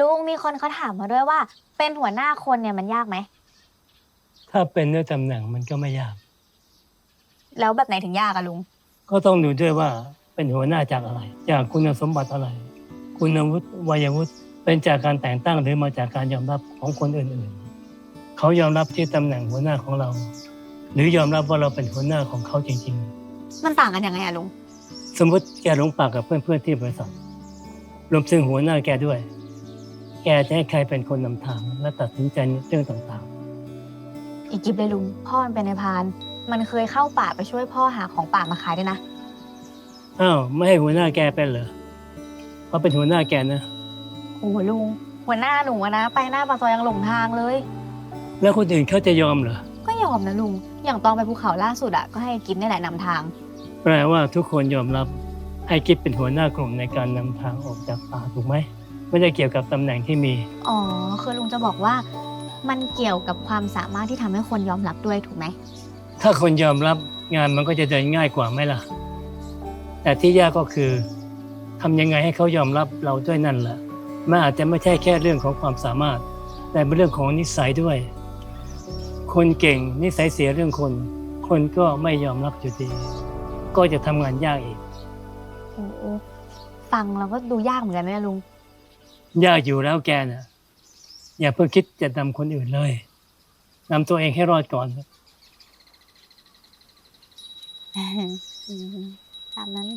ลุงมีคนเขาถามมาด้วยว่า เป็นหัวหน้าคนเนี่ยมันยากไหม ถ้าเป็นเนื้อตำแหน่งมันก็ไม่ยาก แล้วแบบไหนถึงยากอะลุง ก็ต้องดูด้วยว่าเป็นหัวหน้าจากอะไร จากคุณสมบัติอะไร คุณวุฒิวัยวุฒิเป็นจากการแต่งตั้งหรือมาจากการยอมรับของคนอื่นๆ เขายอมรับที่ตำแหน่งหัวหน้าของเรา หรือยอมรับว่าเราเป็นหัวหน้าของเขาจริงมันต่างกันยังไงอะลุง ๆ สมมติแกหลงปากกับเพื่อนๆที่บริษัทรวมถึงหัวหน้าแกด้วย แกจะให้ใครเป็นคนนำทางและตัดสินใจในเรื่องต่างอีกกิบเลยลุง พ่อมันเป็นนายพราน มันเคยเข้าป่าไปช่วยพ่อหาของป่ามาขายด้วยนะ ๆ อ้าวไม่ให้หัวหน้าแกเป็นเหรอเพราะเป็นหัวหน้าแกนะ โอ้โหลุง หัวหน้าหนูอะนะ ไปหน้าปากซอยยังหลงทางเลย แล้วคนอื่นเขาจะยอมเหรอ ก็ยอมนะลุง อย่างตอนไปภูเขาล่าสุดอะก็ให้กิฟนี่แหละนำทาง แปลว่าทุกคนยอมรับให้กิ๊บเป็นหัวหน้ากลุ่มในการนำทางออกจากป่าถูกไหม ไม่ได้เกี่ยวกับตำแหน่งที่มี อ๋อ คือลุงจะบอกว่ามันเกี่ยวกับความสามารถที่ทำให้คนยอมรับด้วยถูกไหม ถ้าคนยอมรับงานมันก็จะเดินง่ายกว่าไหมล่ะ แต่ที่ยากก็คือทำยังไงให้เขายอมรับเราด้วยนั่นแหละมันอาจจะไม่ใช่แค่เรื่องของความสามารถ แต่เป็นเรื่องของนิสัยด้วย คนเก่งนิสัยเสียเรื่องคน คนก็ไม่ยอมรับอยู่ดี ก็จะทำงานยากอีก โอ้โหฟังเราก็ดูยากเหมือนกันนะลุง ยากอยู่แล้วแกน่ะอย่าเพิ่งคิดจะนำคนอื่นเลยนำตัวเองให้รอดก่อนตามนั้น